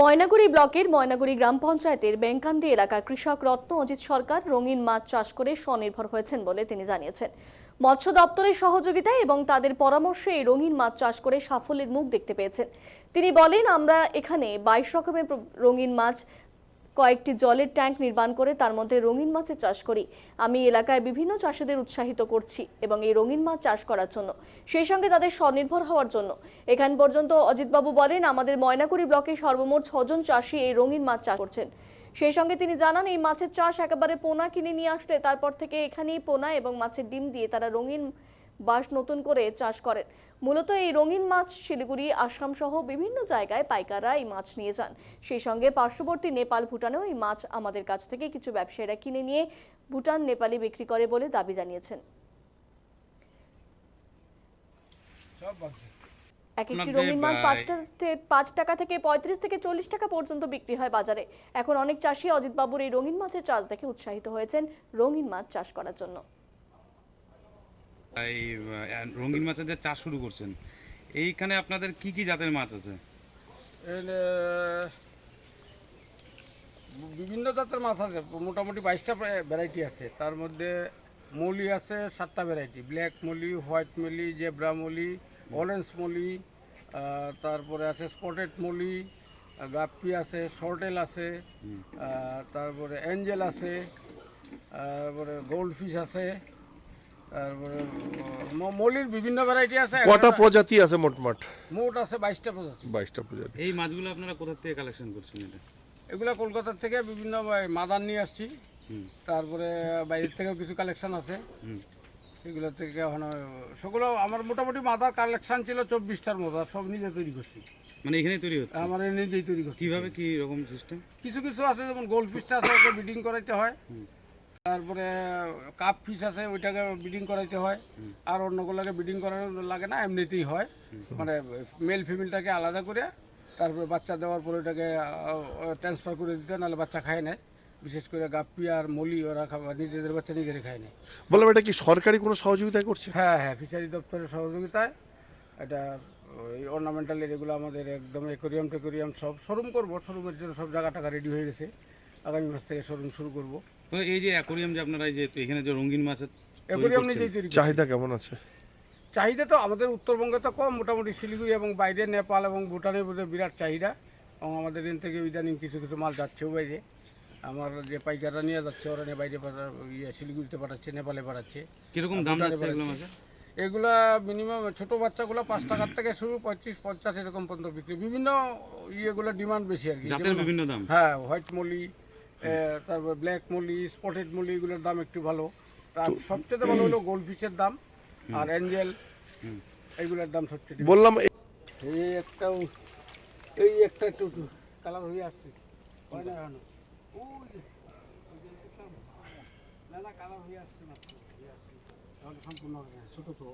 ময়নাগুড়ি ব্লকের ময়নাগুড়ি গ্রাম পঞ্চায়েতের বেঙ্কান্দি এলাকার কৃষক রত্ন অজিত সরকার রঙিন মাছ চাষ করে স্বনির্ভর হয়েছেন বলে তিনি জানিয়েছেন। মৎস্য দপ্তরের সহযোগিতায় এবং তাদের পরামর্শে এই রঙিন মাছ চাষ করে সাফল্যের মুখ দেখতে পেয়েছেন। তিনি বলেন, আমরা এখানে বাইশ রকমের রঙিন মাছ কয়েকটি জলের ট্যাঙ্ক নির্মাণ করে তার মধ্যে রঙিন মাছের চাষ করি। আমি এলাকায় বিভিন্ন চাষিদের উৎসাহিত করছি এবং এই রঙিন মাছ চাষ করার জন্য, সেই সঙ্গে তাদের স্বনির্ভর হওয়ার জন্য। এখান পর্যন্ত অজিতবাবু বলেন, আমাদের ময়নাকুড়ি ব্লকে সর্বমোট ছজন চাষি এই রঙিন মাছ চাষ করছেন। সেই সঙ্গে তিনি জানান, এই মাছের চাষ একেবারে পোনা কিনে নিয়ে আসলে তারপর থেকে এখানেই পোনা এবং মাছের ডিম দিয়ে তারা রঙিন বাঁশ নতুন করে চাষ করেন। মূলত এই রঙিন মাছ শিলিগুড়ি আসাম সহ বিভিন্ন জায়গায় পাইকাররা এই মাছ নিয়ে যান। সেই সঙ্গে পার্শ্ববর্তী নেপাল ভুটানেও এই মাছ আমাদের কাছ থেকে কিছু ব্যবসায়ীরা কিনে নিয়ে ভুটান নেপালি বিক্রি করে বলে দাবি জানিয়েছেন। এক একটি রঙিন মাছ আহ, পাঁচ টাকা থেকে- পাঁচ টাকা থেকে পঁয়ত্রিশ থেকে চল্লিশ টাকা পর্যন্ত বিক্রি হয় বাজারে। এখন অনেক চাষি অজিতবাবুর এই রঙিন মাছের চাষ দেখে উৎসাহিত হয়েছেন রঙিন মাছ চাষ করার জন্য। এই রঙিন মাছের যে চাষ শুরু করছেন এইখানে আপনাদের কি কি জাতের মাছ আছে? বিভিন্ন জাতের মাছ আছে মোটামুটি বাইশটা ভ্যারাইটি আছে। তার মধ্যে মলি আছে সাতটা variety black molly white molly zebra molly orange molly তারপরে আছে স্পটেড মলি গাপ্পি আছে শর্টেল আছে তারপরে অ্যাঞ্জেল আছে তারপরে গোল্ড ফিশ আছে। তারপরে ম- মলির বিভিন্ন ভ্যারাইটি আছে কটা প্রজাতি আছে মোটমাট মোট আছে বাইশটা প্রজাতি। বাইশটা প্রজাতি। এই মাছগুলো আপনারা কোথা থেকে কালেকশন করছেন এটা? এগুলা কলকাতার থেকে বিভিন্ন মাদার নিয়ে আসছি। তারপরে বাইরের থেকেও কিছু কালেকশন আছে। এগুলো থেকে এখন সেগুলো আমার মোটামুটি মাদার কালেকশন ছিল চব্বিশটার মতো সব নিজে তৈরি করছি। মানে এখানেই তৈরি হচ্ছে? আমার নিজেই তৈরি করছি। কীভাবে কি রকম সিস্টেম কিছু কিছু আছে যেমন গোল্ড ফিশটা আছে ওকে ব্রিডিং করাইতে হয়। তারপরে কাপ ফিশ আছে ওইটাকে ব্রিডিং করাইতে হয়। আর অন্যগুলোকে ব্রিডিং করানো লাগে না এমনিতেই হয়। মানে মেল ফিমেলটাকে আলাদা করে তারপরে বাচ্চা দেওয়ার পরে ওটাকে ট্রান্সফার করে দিতে নাহলে বাচ্চা খায় না। বিশেষ করে গাপ্পি আর মলি ওরা খাবার নিজেদের বাচ্চা নিজেরা খায় না। বললাম এটা কি সরকারি কোনো সহযোগিতা করছে? হ্যাঁ হ্যাঁ ফিশারি দপ্তরের সহযোগিতায়। এটা ওই অর্নামেন্টালের এগুলো আমাদের একদম একোরিয়াম টেকুরিয়াম সব শোরুম করব। শোরুমের জন্য সব জায়গা টাকা রেডি হয়ে গেছে। আগামী মাস থেকে শোরুম শুরু করব। তো এই যে অ্যাকোরিয়াম যে আপনারা এই যে এখানে যে রঙিন মাছের করছেন, নিজেই তৈরি। চাহিদা কেমন আছে? চাহিদা তো আমাদের উত্তরবঙ্গে তো কম মোটামুটি শিলিগুড়ি এবং বাইরে নেপাল এবং ভুটানের মধ্যে বিরাট চাহিদা। এবং আমাদের এখান থেকে ইদানিং কিছু কিছু মাল যাচ্ছেও বাইরে। আমার যে পাইকাররা নিয়ে যাচ্ছে ওরা নিয়ে বাইরে পাঠা ইয়ে শিলিগুড়িতে পাঠাচ্ছে নেপালে পাঠাচ্ছে। কীরকম দাম যাচ্ছে এগুলো মাছের? এগুলা মিনিমাম ছোট বাচ্চাগুলো পাঁচ টাকার থেকে শুরু পঁয়ত্রিশ পঞ্চাশ এরকম পর্যন্ত বিক্রি। বিভিন্ন ইয়েগুলো ডিমান্ড বেশি আর কি। জাতের যেমন- বিভিন্ন দাম? হ্যাঁ হোয়াইট মলি তারপর ব্ল্যাক মলি স্পটেড মলি এগুলোর দাম একটু ভালো। আর সবচেয়ে ভালো হলো গোল্ড ফিশের দাম আর অ্যাঞ্জেল এগুলোর দাম সবচেয়ে বললাম এই একটা এই একটা একটু কালার হয়ে আসছে। হয় না না না কালার হয়ে আসছে এখন সম্পূর্ণ না, ছোট তো।